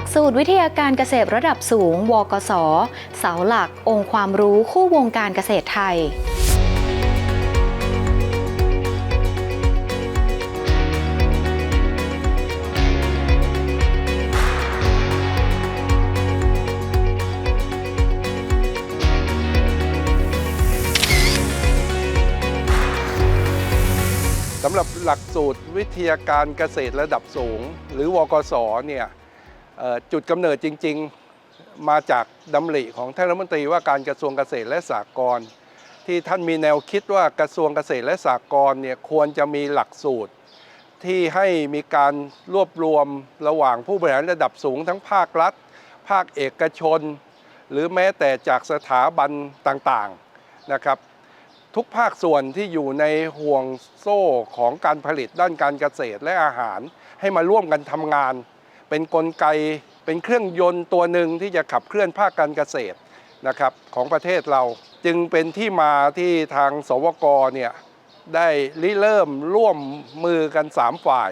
ลักสูตรวิทยาการเกษตรระดับสูง วกศ เสาหลัก องค์ความรู้คู่วงการเกษตรไทยสำหรับหลักสูตรวิทยาการเกษตรระดับสูง หรือวกศเนี่ย จุดกำเนิดจริง ๆมาจากดำริของท่านรัฐมนตรีว่าการกระทรวงเกษตรและสหกรณ์ที่ท่านมีแนวคิดว่ากระทรวงเกษตรและสหกรณ์เนี่ยควรจะมีหลักสูตร ที่ให้มีการรวบรวมระหว่างผู้บริหารระดับสูงทั้งภาครัฐ ภาคเอกชน หรือแม้แต่จากสถาบันต่างๆนะครับทุกภาคส่วนที่อยู่ในห่วงโซ่ของการผลิตด้านการเกษตรและอาหาร ให้มาร่วมกันทำงาน เป็นนกลไก เป็นเครื่องยนต์ตัวหนึ่งที่จะขับเคลื่อนภาคการเกษตรนะครับของประเทศเราจึงเป็นที่มาที่ทางสวกเนี่ยได้ริเริ่มร่วมมือกัน 3 ฝ่าย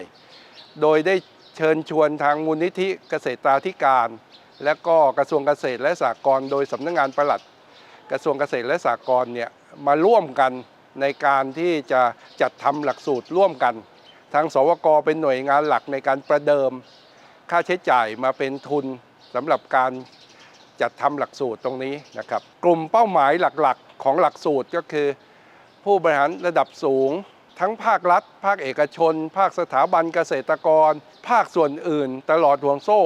โดยได้เชิญชวนทางมูลนิธิเกษตราธิการ และก็กระทรวงเกษตรและสหกรณ์โดยสำนักงานปลัด กระทรวงเกษตรและสหกรณ์เนี่ยมาร่วมกันในการที่จะจัดทำหลักสูตรร่วมกัน ทางสวกเป็นหน่วยงานหลักในการประเดิม ค่าใช้จ่ายมาเป็นทุนสำหรับการจัดทำหลักสูตรตรงนี้นะครับ กลุ่มเป้าหมายหลักๆ ของหลักสูตรก็คือ ผู้บริหารระดับสูง ทั้งภาครัฐ ภาคเอกชน ภาคสถาบันเกษตรกร ภาคส่วนอื่น ตลอดห่วงโซ่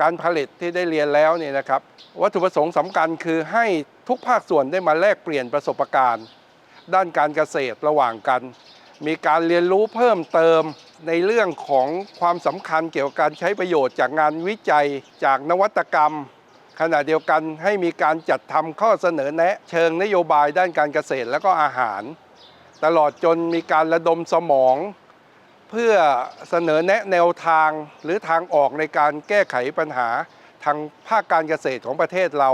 การผลิตที่ได้เรียนแล้วเนี่ยนะครับ วัตถุประสงค์สำคัญคือให้ทุกภาคส่วนได้มาแลกเปลี่ยนประสบการณ์ ด้านการเกษตรระหว่างกัน มีการเรียนรู้เพิ่มเติม ในเรื่องของความสำคัญเกี่ยวกับการใช้ประโยชน์จากงานวิจัยจากนวัตกรรม ขณะเดียวกันให้มีการจัดทำข้อเสนอแนะ เชิงนโยบายด้านการเกษตรและก็อาหาร ตลอดจนมีการระดมสมอง เพื่อเสนอแนะแนวทางหรือทางออกในการแก้ไขปัญหาทางภาคการเกษตรของประเทศเรา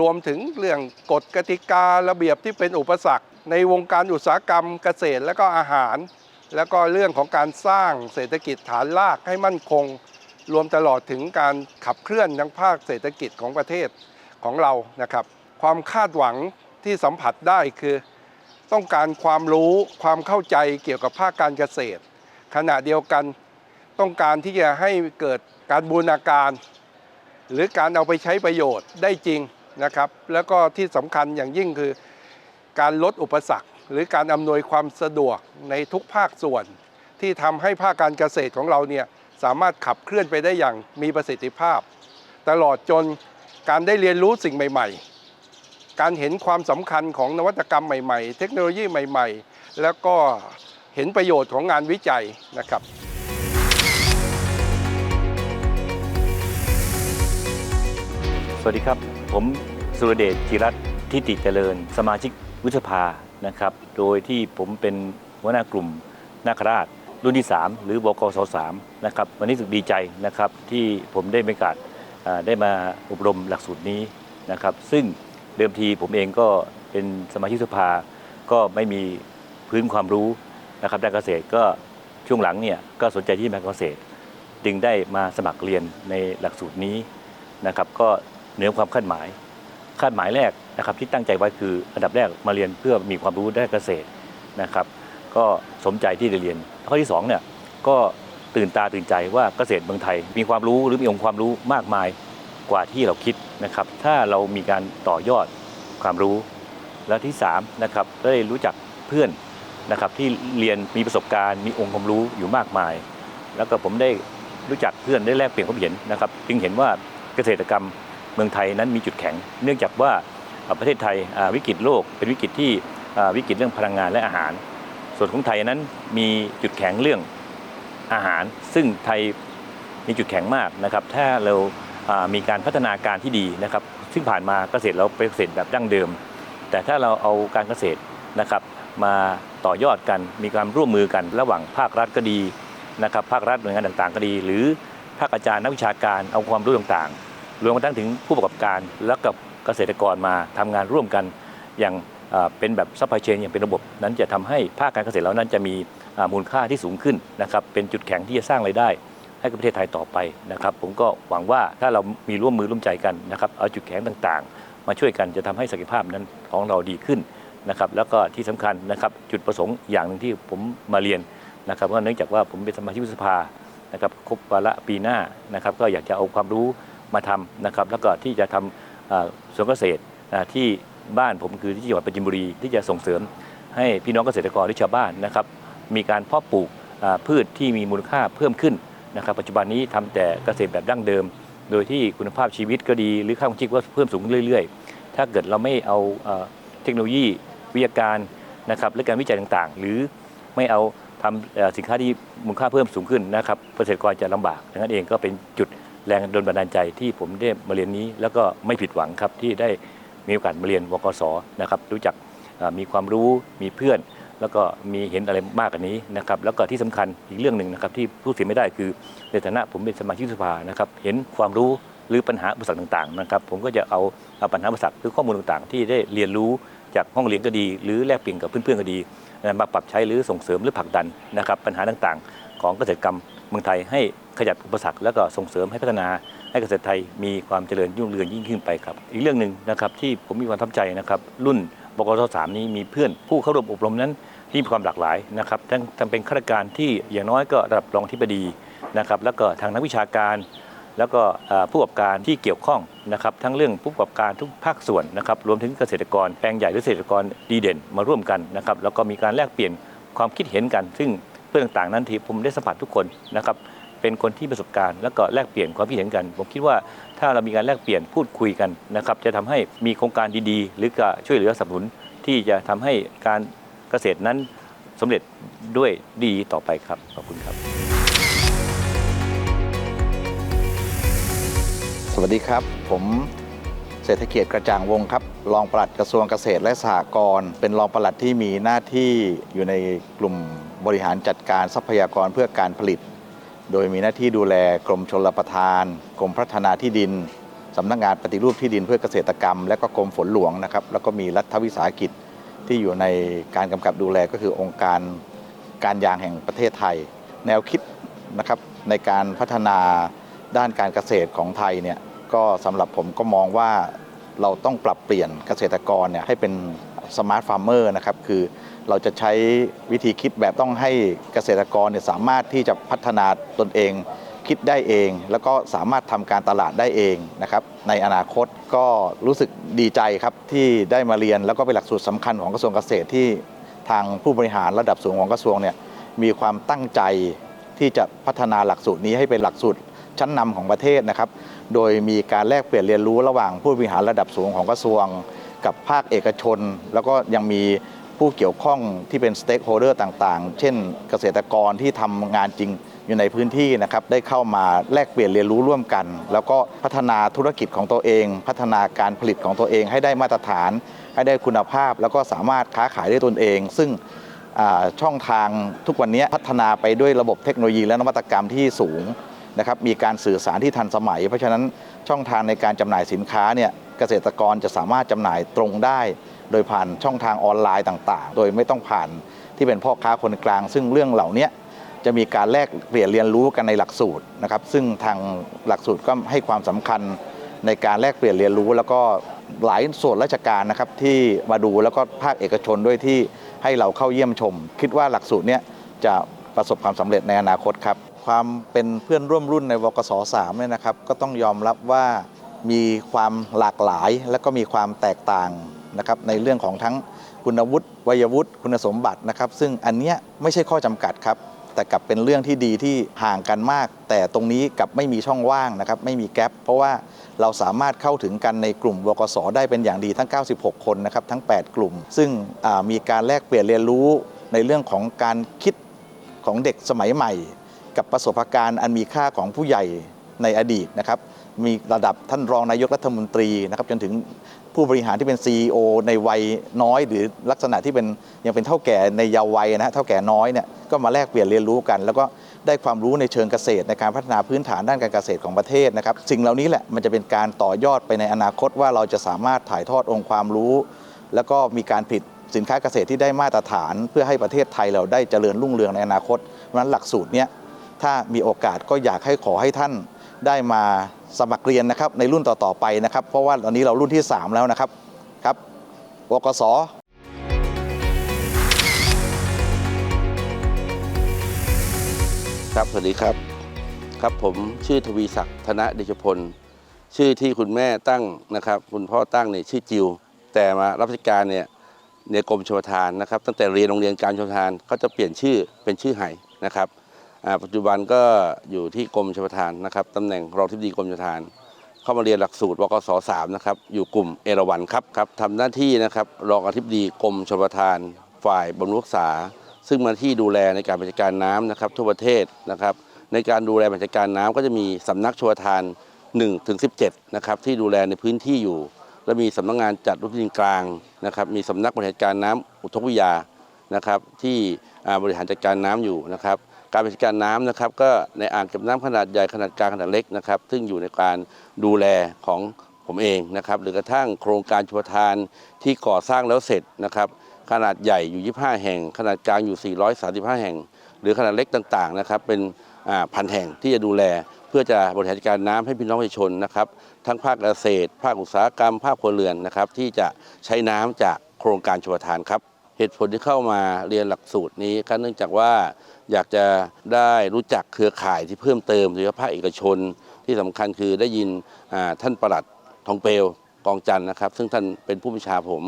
รวมถึงเรื่องกฎกติการะเบียบที่เป็นอุปสรรค ในวงการอุตสาหกรรมเกษตรและก็อาหาร แล้วก็เรื่องของการสร้างเศรษฐกิจฐานรากให้มั่นคง รวมตลอดถึงการขับเคลื่อนทั้งภาคเศรษฐกิจของประเทศของเรานะครับ ความคาดหวังที่สัมผัสได้คือ ต้องการความรู้ความเข้าใจเกี่ยวกับภาคการเกษตร ขณะเดียวกันต้องการที่จะให้เกิดการบูรณาการ หรือการเอาไปใช้ประโยชน์ได้จริงนะครับ แล้วก็ที่สำคัญอย่างยิ่งคือการลดอุปสรรค หรือการอำนวยความสะดวกในทุกภาคส่วน ที่ทำให้ภาคการเกษตรของเราเนี่ยสามารถขับเคลื่อนไปได้อย่างมีประสิทธิภาพ ตลอดจนการได้เรียนรู้สิ่งใหม่ ๆ การเห็นความสำคัญของนวัตกรรมใหม่ ๆ เทคโนโลยีใหม่ ๆ แล้วก็เห็นประโยชน์ของงานวิจัยนะครับสวัสดีครับ ผมสุรเดชจิรัตน์ทิติเจริญ สมาชิกวุฒิสภา นะครับ โดยที่ผมเป็นหัวหน้ากลุ่มนาคราชรุ่นที่ 3 หรือบกส3นะครับ วันนี้รู้สึกดีใจนะครับที่ผมได้มีโอกาสได้มาอบรมหลักสูตรนี้นะครับ ซึ่งเดิมทีผมเองก็เป็นสมาชิกสภา ก็ไม่มีพื้นความรู้นะครับด้านเกษตรก็ช่วงหลังเนี่ยก็สนใจที่มาเกษตร จึงได้มาสมัครเรียนในหลักสูตรนี้นะครับ ก็เหนือความคาดหมาย คาดหมายแรกนะครับที่ตั้งใจไว้คืออันดับแรกมาเรียนเพื่อมีความรู้ด้านเกษตรนะครับ ก็สมใจที่จะเรียน ข้อที่สองเนี่ยก็ตื่นตาตื่นใจว่าเกษตรเมืองไทย มีความรู้หรือมีองค์ความรู้มากมายกว่าที่เราคิดนะครับ ถ้าเรามีการต่อยอดความรู้ แล้วที่สามนะครับได้รู้จักเพื่อนนะครับที่เรียนมีประสบการณ์มีองค์ความรู้อยู่มากมาย แล้วก็ผมได้รู้จักเพื่อนได้แลกเปลี่ยนความเห็นนะครับ จึงเห็นว่าเกษตรกรรม เมืองไทยนั้นมีจุดแข็ง เนื่องจากว่าประเทศไทยวิกฤตโลก เป็นวิกฤตที่วิกฤตเรื่องพลังงานและอาหาร ส่วนของไทยนั้นมีจุดแข็งเรื่องอาหาร ซึ่งไทยมีจุดแข็งมากนะครับถ้าเรามีการพัฒนาการที่ดีนะครับซึ่งผ่านมาเกษตรเราเป็นเกษตรแบบดั้งเดิม แต่ถ้าเราเอาการเกษตรนะครับมาต่อยอดกันมีการร่วมมือกัน ระหว่างภาครัฐก็ดีนะครับภาครัฐหน่วยงานต่างๆ ก็ดี หรือภาคอาจารย์นักวิชาการเอาความรู้ต่างๆ รวมกระทั่งถึงผู้ประกอบการและกับเกษตรกรมาทำงานร่วมกันอย่างเป็นแบบซัพพลายเชนอย่างเป็นระบบนั้นจะทำให้ภาคการเกษตรเรานั้นจะมีมูลค่าที่สูงขึ้นนะครับเป็นจุดแข็งที่จะสร้างรายได้ ให้กับประเทศไทยต่อไปนะครับผมก็หวังว่าถ้าเรามีร่วมมือร่วมใจกันนะครับเอาจุดแข็งต่างๆ มาช่วยกันจะทำให้ศักยภาพนั้นของเราดีขึ้นนะครับแล้วก็ที่สำคัญนะครับจุดประสงค์อย่างหนึ่งที่ผมมาเรียนนะครับว่าเนื่องจากว่าผมเป็นสมาชิกวุฒิสภานะครับครบวาระปีหน้านะครับก็อยากจะเอาความรู้ มาทำนะครับแล้วก็ที่จะทำสวนเกษตรที่บ้านผมคือที่จังหวัดปราจินบุรีที่จะส่งเสริม ให้พี่น้องเกษตรกรและชาวบ้านนะครับมีการเพาะปลูกพืชที่มีมูลค่าเพิ่มขึ้นนะครับปัจจุบันนี้ทำแต่เกษตรแบบดั้งเดิม โดยที่คุณภาพชีวิตก็ดีหรือค่าของชีพก็เพิ่มสูงเรื่อยๆ ถ้าเกิดเราไม่เอาเทคโนโลยีวิทยาการนะครับและการวิจัยต่างๆ หรือไม่เอาทำสินค้าที่มูลค่าเพิ่มสูงขึ้นนะครับเกษตรกรจะลำบากดังนั้นเองก็เป็นจุด แรงดลบันดาลใจที่ผมได้มาเรียนนี้ แล้วก็ไม่ผิดหวังครับที่ได้มีโอกาสมาเรียนวกศนะครับรู้จักมีความรู้มีเพื่อน แล้วก็มีเห็นอะไรมากกว่านี้นะครับแล้วก็ที่สำคัญอีกเรื่องหนึ่งนะครับที่พูดเสียไม่ได้คือในฐานะผมเป็นสมาชิกสภานะครับเห็นความรู้หรือปัญหาอุปสรรคต่างๆนะครับผมก็จะเอาเอาปัญหาอุปสรรคหรือข้อมูลต่างๆ ที่ได้เรียนรู้จากห้องเรียนก็ดี หรือแลกเปลี่ยนกับเพื่อนๆก็ดีนะมาปรับใช้หรือส่งเสริมหรือผลักดันนะครับปัญหาต่างๆ ของเกษตรกรรมเมืองไทยให้ ขจัดอุปสรรคแล้วก็ส่งเสริมให้พัฒนาให้เกษตรไทยมีความเจริญรุ่งเรืองยิ่งขึ้นไปครับ อีกเรื่องหนึ่งนะครับที่ผมมีความทับใจนะครับรุ่นบกสสามนี้มีเพื่อนผู้เข้าร่วมอบรมนั้นที่มีความหลากหลายนะครับทั้งทั้งเป็นข้าราชการที่อย่างน้อยก็ระดับรองที่ปดีนะครับแล้วก็ทางนักวิชาการ แล้วก็ผู้ประกอบการที่เกี่ยวข้องนะครับทั้งเรื่องผู้ประกอบการทุกภาคส่วนนะครับรวมถึงเกษตรกรแปลงใหญ่หรือเกษตรกรดีเด่นมาร่วมกันนะครับแล้วก็มีการแลกเปลี่ยนความคิดเห็นกัน ซึ่งเพื่อนต่างๆนั้นที่ผมได้สัมผัสทุกคนนะครับ เป็นคนที่ประสบการณ์ แล้วก็แลกเปลี่ยนความคิดเห็นกัน ผมคิดว่าถ้าเรามีการแลกเปลี่ยนพูดคุยกันนะครับจะทำให้มีโครงการดีๆ หรือก็ช่วยเหลือสนับสนุนที่จะทำให้การเกษตรนั้นสำเร็จด้วยดีต่อไปครับขอบคุณครับ สวัสดีครับ ผมเศรษฐเกียรติกระจ่างวงครับ รองปลัดกระทรวงเกษตรและสหกรณ์เป็นรองปลัดที่มีหน้าที่อยู่ในกลุ่มบริหารจัดการทรัพยากรเพื่อการผลิต โดยมีหน้าที่ดูแลกรมชลประทาน กรมพัฒนาที่ดินสำนักงานปฏิรูปที่ดินเพื่อเกษตรกรรม และก็กรมฝนหลวงนะครับแล้วก็มีรัฐวิสาหกิจที่อยู่ในการกำกับดูแลก็คือองค์การการยางแห่งประเทศไทย แนวคิดนะครับในการพัฒนาด้านการเกษตรของไทยเนี่ยก็สำหรับผมก็มองว่าเราต้องปรับเปลี่ยนเกษตรกรเนี่ยให้เป็น สมาร์ทฟาร์มเมอร์นะครับคือเราจะใช้วิธีคิดแบบต้องให้เกษตรกรเนี่ยสามารถที่จะพัฒนาตนเอง คิดได้เอง แล้วก็สามารถทำการตลาดได้เองนะครับในอนาคตก็รู้สึกดีใจครับที่ได้มาเรียนแล้วก็เป็นหลักสูตรสำคัญของกระทรวงเกษตรที่ทางผู้บริหารระดับสูงของกระทรวงเนี่ยมีความตั้งใจที่จะพัฒนาหลักสูตรนี้ให้เป็นหลักสูตรชั้นนำของประเทศนะครับ โดยมีการแลกเปลี่ยนเรียนรู้ระหว่างผู้บริหารระดับสูงของกระทรวง กับภาคเอกชน แล้วก็ยังมีผู้เกี่ยวข้องที่เป็นสเต็กโฮเดอร์ต่างๆ เช่นเกษตรกรที่ทำงานจริงอยู่ในพื้นที่นะครับได้เข้ามาแลกเปลี่ยนเรียนรู้ร่วมกัน แล้วก็พัฒนาธุรกิจของตัวเอง พัฒนาการผลิตของตัวเองให้ได้มาตรฐาน ให้ได้คุณภาพ แล้วก็สามารถค้าขายได้ตนเอง ซึ่งช่องทางทุกวันนี้พัฒนาไปด้วยระบบเทคโนโลยีและนวัตกรรมที่สูงนะครับมีการสื่อสารที่ทันสมัย เพราะฉะนั้นช่องทางในการจำหน่ายสินค้าเนี่ย เกษตรกรจะสามารถจำหน่ายตรงได้ โดยผ่านช่องทางออนไลน์ต่าง ๆ โดยไม่ต้องผ่านที่เป็นพ่อค้าคนกลาง ซึ่งเรื่องเหล่านี้จะมีการแลกเปลี่ยนเรียนรู้กันในหลักสูตรนะครับ ซึ่งทางหลักสูตรก็ให้ความสำคัญในการแลกเปลี่ยนเรียนรู้ แล้วก็หลายส่วนราชการนะครับที่มาดูแล้วก็ภาคเอกชนด้วยที่ให้เราเข้าเยี่ยมชม คิดว่าหลักสูตรเนี้ยจะประสบความสำเร็จในอนาคตครับ ความเป็นเพื่อนร่วมรุ่นในวกศ3เนี่ยนะครับ ก็ต้องยอมรับว่า มีความหลากหลายและก็มีความแตกต่างนะครับในเรื่องของทั้งคุณวุฒิวัยวุฒิคุณสมบัตินะครับ ซึ่งอันเนี้ยไม่ใช่ข้อจำกัดครับ แต่กลับเป็นเรื่องที่ดีที่ห่างกันมาก แต่ตรงนี้กลับไม่มีช่องว่างนะครับ ไม่มีแกลบเพราะว่าเราสามารถเข้าถึงกันในกลุ่มวกศได้เป็นอย่างดีทั้ง 96 คนนะครับทั้ง 8 กลุ่ม ซึ่งมีการแลกเปลี่ยนเรียนรู้ในเรื่องของการคิดของเด็กสมัยใหม่ กับประสบการณ์อันมีค่าของผู้ใหญ่ในอดีตนะครับ มีระดับท่านรองนายกรัฐมนตรีนะครับจนถึงผู้บริหารที่เป็น CEO ในวัยน้อย หรือลักษณะที่เป็นยังเป็นเท่าแก่ในเยาว์วัยนะฮะเท่าแก่น้อยเนี่ยก็มาแลกเปลี่ยนเรียนรู้กัน แล้วก็ได้ความรู้ในเชิงเกษตรในการพัฒนาพื้นฐานด้านการเกษตรของประเทศนะครับสิ่งเหล่านี้แหละมันจะเป็นการต่อยอดไปในอนาคตว่าเราจะสามารถถ่ายทอดองค์ความรู้ แล้วก็มีการผลิตสินค้าเกษตรที่ได้มาตรฐาน เพื่อให้ประเทศไทยเราได้เจริญรุ่งเรืองในอนาคตเพราะฉะนั้นหลักสูตรเนี้ยถ้ามีโอกาสก็อยากให้ขอให้ท่าน ได้มาสมัครเรียนนะครับในรุ่นต่อๆไปนะครับเพราะว่าตอนนี้เรารุ่นที่ 3 แล้วนะครับครับวกสครับสวัสดีครับครับผมชื่อทวีศักดิ์ธนะเดชพล ชื่อที่คุณแม่ตั้งนะครับ คุณพ่อตั้งเนี่ยชื่อจิว แต่มารับราชการเนี่ยในกรมชลประทานนะครับ ตั้งแต่เรียนโรงเรียนการชลประทานเขาจะเปลี่ยนชื่อเป็นชื่อไหนะครับ ปัจจุบันก็อยู่ที่กรมชลประทานนะครับตำแหน่งรองทิบดีกรมชลประทาน เข้ามาเรียนหลักสูตรวกศ3นะครับอยู่กลุ่มเอราวันครับครับทำหน้าที่นะครับรองอธิบดีกรมชลประทาน ฝ่ายบำรุงรักษา ซึ่งมาที่ดูแลในการบริการน้ำนะครับทั่วประเทศนะครับในการดูแลบริการน้ำก็จะมีสำนักชลประทาน1ถึง17นะครับที่ดูแลในพื้นที่อยู่ และมีสำนักงานจัดรูปดินกลางนะครับมีสำนักบริหารการน้ำอุทกวิทยานะครับที่บริหารจัดการน้ำอยู่นะครับ การบริการน้ำนะครับก็ในอ่างเก็บน้ำขนาดใหญ่ขนาดกลางขนาดเล็กนะครับ ซึ่งอยู่ในการดูแลของผมเองนะครับ หรือกระทั่งโครงการชลปทานที่ก่อสร้างแล้วเสร็จนะครับ ขนาดใหญ่อยู่ 25 แห่ง ขนาดกลางอยู่ 435 แห่ง หรือขนาดเล็กต่างๆนะครับ เป็นพันแห่งที่จะดูแล เพื่อจะบริหารจัดการน้ำให้พี่น้องประชาชนนะครับ ทั้งภาคเกษตร ภาคอุตสาหกรรม ภาคครัวเรือนนะครับ ที่จะใช้น้ำจากโครงการชลปทานครับ เหตุผลที่เข้ามาเรียนหลักสูตรนี้ก็เนื่องจากว่าอยากจะได้รู้จักเครือข่ายที่เพิ่มเติมโดยเฉพาะภาคเอกชน ที่สำคัญคือได้ยินท่านประหลัดทองเปลวกองจันนะครับ ซึ่งท่านเป็นผู้บัญชาผม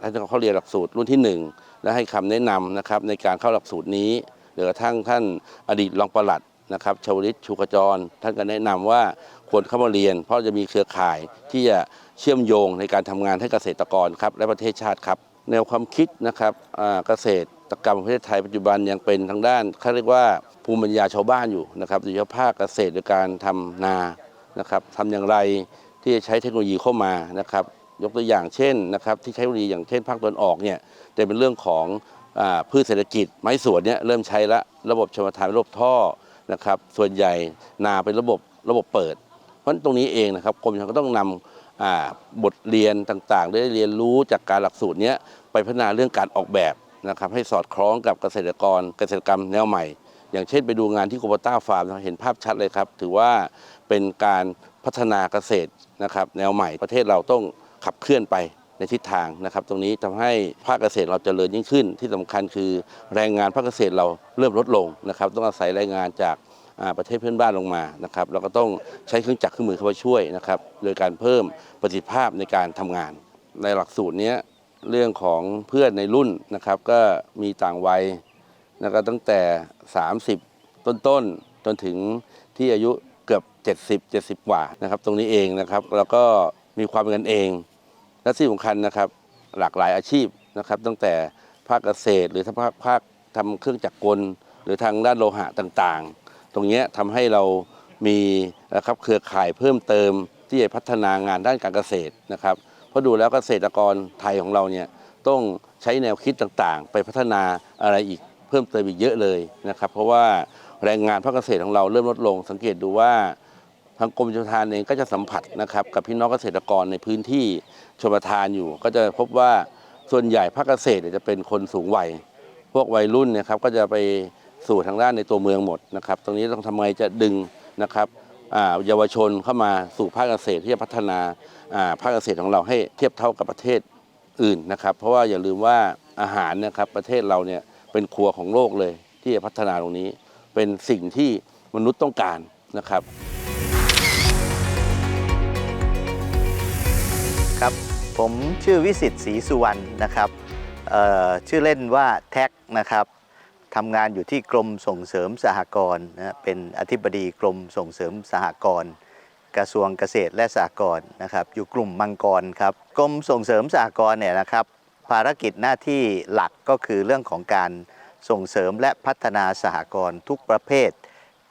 ท่านเขาเรียนหลักสูตรรุ่นที่หนึ่งและให้คำแนะนำนะครับในการเข้าหลักสูตรนี้หรือกระทั่งท่านอดีตรองประหลัดนะครับชวลิตชูกจร ท่านก็แนะนำว่าควรเข้ามาเรียน เพราะจะมีเครือข่ายที่จะเชื่อมโยงในการทำงานให้เกษตรกรครับและประเทศชาติครับ แนวความคิดนะครับเกษตรกรรมประเทศไทยปัจจุบันยังเป็นทางด้านเขาเรียกว่าภูมิปัญญาชาวบ้านอยู่นะครับโดยเฉพาะภาคเกษตรโดยการทำนานะครับทำอย่างไรที่จะใช้เทคโนโลยีเข้ามานะครับยกตัวอย่างเช่นนะครับที่ใช้เทคโนโลยีอย่างเช่นภาคตะวันออกเนี่ยจะเป็นเรื่องของอพืชเศรษฐกิจ ไม้สวนเนี่ยเริ่มใช้ละระบบชลประทานระบบท่อนะครับส่วนใหญ่นาเป็นระบบระบบเปิด เพราะฉะนั้นตรงนี้เองนะครับกรมชลก็ต้องนำอ่า บทเรียนต่างๆ ได้เรียนรู้จากการหลักสูตรนี้ไปพัฒนาเรื่องการออกแบบนะครับให้สอดคล้องกับเกษตรกรเกษตรกรรมแนวใหม่ อย่างเช่นไปดูงานที่โกบต้าฟาร์มเห็นภาพชัดเลยครับ ถือว่าเป็นการพัฒนาเกษตรนะครับแนวใหม่ประเทศเราต้องขับเคลื่อนไปในทิศทางนะครับตรงนี้ทำให้ภาคเกษตรเราจเจริญยิ่งขึ้น ที่สำคัญคือแรงงานภาคเกษตรเราเริ่มลดลงนะครับต้องอาศัยแรงงานจาก ประเทศเพื่อนบ้านลงมานะครับเราก็ต้องใช้เครื่องจักรเครื่องมือเข้ามาช่วยนะครับโดยการเพิ่มประสิทธิภาพในการทำงาน ในหลักสูตรนี้เรื่องของเพื่อนในรุ่นนะครับก็มีต่างวัยนะครับตั้งแต่ 30 ต้นๆจนถึงที่อายุเกือบ 70 70 กว่านะครับตรงนี้เองนะครับแล้วก็มีความเป็นกันเอง และที่สำคัญนะครับหลากหลายอาชีพนะครับตั้งแต่ภาคเกษตรหรือถ้าภาคภาคทำเครื่องจักรกล หรือทางด้านโลหะต่างๆ ตรงนี้ยทำให้เรามีนะครับเครือข่ายเพิ่มเติมที่จะพัฒนางานด้านการเกษตรนะครับเพราะดูแล้วเกษตรกรไทยของเราเนี่ยต้องใช้แนวคิดต่างๆ ไปพัฒนาอะไรอีกเพิ่มเติมอีกเยอะเลยนะครับ เพราะว่าแรงงานภาคเกษตรของเราเริ่มลดลง สังเกตดูว่าทางกรมชลประทานเองก็จะสัมผัสนะครับกับพี่น้องเกษตรกรในพื้นที่ชลประทานอยู่ ก็จะพบว่าส่วนใหญ่ภาคเกษตรจะเป็นคนสูงวัย พวกวัยรุ่นนะครับก็จะไป สู่ทางด้านในตัวเมืองหมดนะครับ ตรงนี้ต้องทำไงจะดึงนะครับเยาวชนเข้ามาสู่ภาคเกษตรที่จะพัฒนาภาคเกษตรของเราให้เทียบเท่ากับประเทศอื่นนะครับ เพราะว่าอย่าลืมว่าอาหารนะครับประเทศเราเนี่ยเป็นครัวของโลกเลยที่จะพัฒนาตรงนี้ เป็นสิ่งที่มนุษย์ต้องการนะครับครับผมชื่อวิสิตศรีสุวรรณนะครับชื่อเล่นว่าแท็กนะครับ ทำงานอยู่ที่กรมส่งเสริมสหกรณ์นะเป็นอธิบดีกรมส่งเสริมสหกรณ์กระทรวงเกษตรและสหกรณ์นะครับ อยู่กลุ่มมังกรครับกรมส่งเสริมสหกรณ์เนี่ยนะครับ ภารกิจหน้าที่หลักก็คือเรื่องของการส่งเสริมและพัฒนาสหกรณ์ทุกประเภท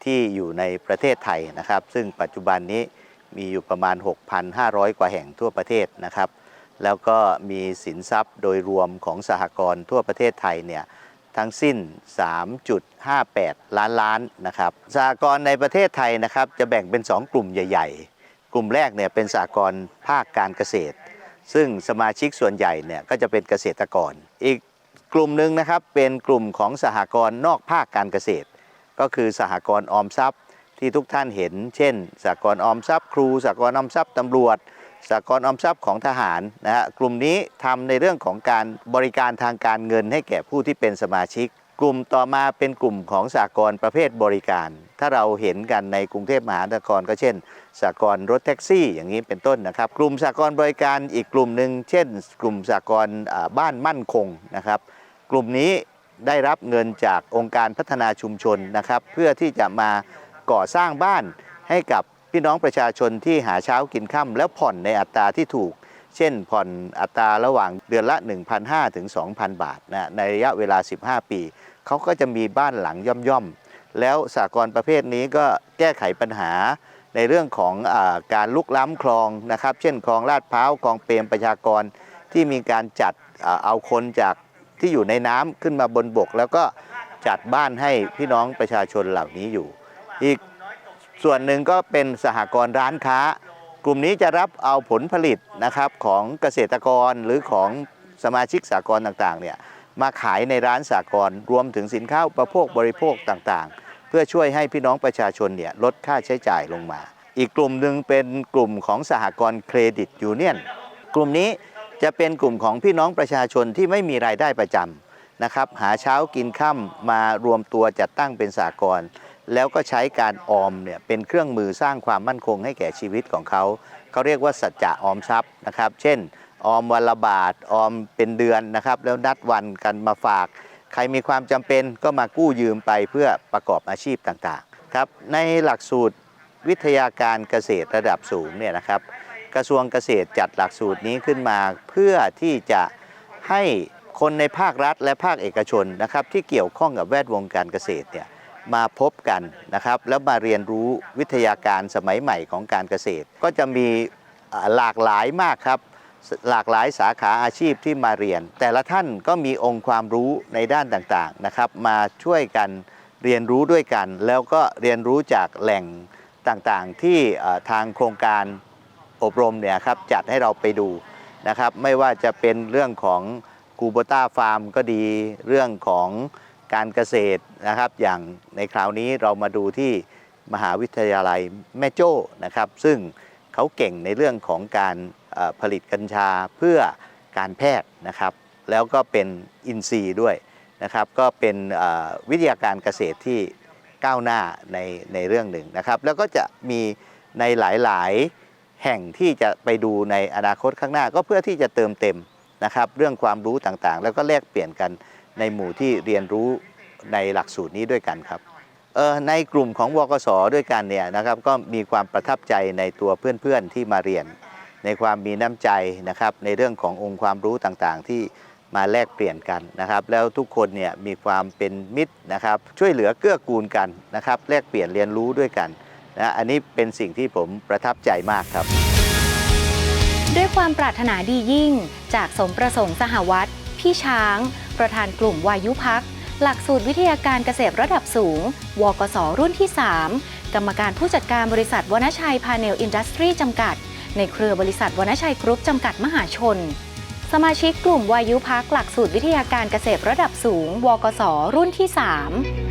ที่อยู่ในประเทศไทยนะครับ ซึ่งปัจจุบันนี้มีอยู่ประมาณ 6,500 กว่าแห่งทั่วประเทศนะครับ แล้วก็มีสินทรัพย์โดยรวมของสหกรณ์ทั่วประเทศไทยเนี่ย ทั้งสิ้น 3.58 ล้านล้านนะครับสหกรณ์ในประเทศไทยนะครับจะแบ่งเป็น 2 กลุ่มใหญ่ ๆ กลุ่มแรกเนี่ยเป็นสหกรณ์ภาคการเกษตร ซึ่งสมาชิกส่วนใหญ่เนี่ยก็จะเป็นเกษตรกร อีกกลุ่มหนึ่งนะครับเป็นกลุ่มของสหกรณ์นอกภาคการเกษตร ก็คือสหกรณ์ออมทรัพย์ที่ทุกท่านเห็น เช่นสหกรณ์ออมทรัพย์ ครูสหกรณ์ออมทรัพย์ตำรวจ สหกรณ์ออมทรัพย์ของทหารนะฮะกลุ่มนี้ทำในเรื่องของการบริการทางการเงินให้แก่ผู้ที่เป็นสมาชิก กลุ่มต่อมาเป็นกลุ่มของสากลประเภทบริการ ถ้าเราเห็นกันในกรุงเทพมหานครก็เช่นสากลรถแท็กซี่ อย่างนี้เป็นต้นนะครับ กลุ่มสากลบริการอีกกลุ่มหนึ่งเช่น กลุ่มสากลบ้านมั่นคงนะครับ กลุ่มนี้ได้รับเงินจากองค์การพัฒนาชุมชนนะครับ เพื่อที่จะมาก่อสร้างบ้านให้กับ พี่น้องประชาชนที่หาเช้ากินค่ำแล้วผ่อนในอัตราที่ถูก เช่นผ่อนอัตราระหว่างเดือนละ 1,500ถึง2,000 บาทนะในระยะเวลา 15 ปี เขาก็จะมีบ้านหลังย่อมๆ แล้วสากลประเภทนี้ก็แก้ไขปัญหาในเรื่องของอการลุกล้ำคลองนะครับ เช่นคลองลาดพร้าวคลองเปรมประชากรที่มีการจัดอเอาคนจากที่อยู่ในน้ำขึ้นมาบนบก แล้วก็จัดบ้านให้พี่น้องประชาชนเหล่านี้อยู่ อีก ส่วนหนึ่งก็เป็นสหกรณ์ร้านค้า กลุ่มนี้จะรับเอาผลผลิตนะครับของเกษตรกรหรือของสมาชิกสากลต่างๆเนี่ยมาขายในร้านสากลรวมถึงสินค้าอุปโภคบริโภคต่างๆ เพื่อช่วยให้พี่น้องประชาชนเนี่ยลดค่าใช้จ่ายลงมา อีกกลุ่มหนึ่งเป็นกลุ่มของสหกรณ์เครดิตยูเนียนกลุ่มนี้จะเป็นกลุ่มของพี่น้องประชาชนที่ไม่มีรายได้ประจำนะครับหาเช้ากินค่ำมารวมตัวจัดตั้งเป็นสากล แล้วก็ใช้การออมเนี่ยเป็นเครื่องมือสร้างความมั่นคงให้แก่ชีวิตของเขา เขาเรียกว่าสัจจะออมทรัพย์นะครับ เช่น ออมวันละบาท ออมเป็นเดือนนะครับ แล้วนัดวันกันมาฝาก ใครมีความจำเป็นก็มากู้ยืมไปเพื่อประกอบอาชีพต่างๆครับ ในหลักสูตรวิทยาการเกษตรระดับสูงเนี่ยนะครับ กระทรวงเกษตรจัดหลักสูตรนี้ขึ้นมาเพื่อที่จะให้คนในภาครัฐและภาคเอกชนนะครับที่เกี่ยวข้องกับแวดวงการเกษตรเนี่ย มาพบกันนะครับ แล้วมาเรียนรู้วิทยาการสมัยใหม่ของการเกษตร ก็จะมีหลากหลายมากครับ หลากหลายสาขาอาชีพที่มาเรียน แต่ละท่านก็มีองค์ความรู้ในด้านต่างๆนะครับ มาช่วยกันเรียนรู้ด้วยกัน แล้วก็เรียนรู้จากแหล่งต่างๆ ที่ทางโครงการอบรมเนี่ยครับจัดให้เราไปดูนะครับ ไม่ว่าจะเป็นเรื่องของกูโบต้าฟาร์มก็ดีเรื่องของ การเกษตรนะครับ อย่างในคราวนี้เรามาดูที่มหาวิทยาลัยแม่โจ้นะครับ ซึ่งเขาเก่งในเรื่องของการผลิตกัญชาเพื่อการแพทย์นะครับ แล้วก็เป็นอินทรีย์ด้วยนะครับ ก็เป็นวิทยาการเกษตรที่ก้าวหน้าในในเรื่องหนึ่งนะครับ แล้วก็จะมีในหลายๆแห่งที่จะไปดูในอนาคตข้างหน้า ก็เพื่อที่จะเติมเต็มนะครับ เรื่องความรู้ต่างๆ แล้วก็แลกเปลี่ยนกัน ในหมู่ที่เรียนรู้ในหลักสูตรนี้ด้วยกันครับเอ่อในกลุ่มของวกสด้วยกันเนี่ยนะครับก็มีความประทับใจในตัวเพื่อนๆที่มาเรียน ในความมีน้ำใจนะครับในเรื่องขององค์ความรู้ต่างๆ ที่มาแลกเปลี่ยนกันนะครับแล้วทุกคนเนี่ยมีความเป็นมิตรนะครับช่วยเหลือเกื้อกูลกันนะครับแลกเปลี่ยนเรียนรู้ด้วยกันนะอันนี้เป็นสิ่งที่ผมประทับใจมากครับ ด้วยความปรารถนาดียิ่ง จากสมประสงค์สหวัตพี่ช้าง ประธานกลุ่มวายุพัก หลักสูตรวิทยาการเกษตรระดับสูง วกสรุ่นที่ 3 กรรมการผู้จัดการบริษัทวนชัยพาเนลอินดัสทรีจำกัด ในเครือบริษัทวนชัยกรุ๊ปจำกัดมหาชน สมาชิกกลุ่มวายุพักหลักสูตรวิทยาการเกษตรระดับสูง วกสรุ่นที่ 3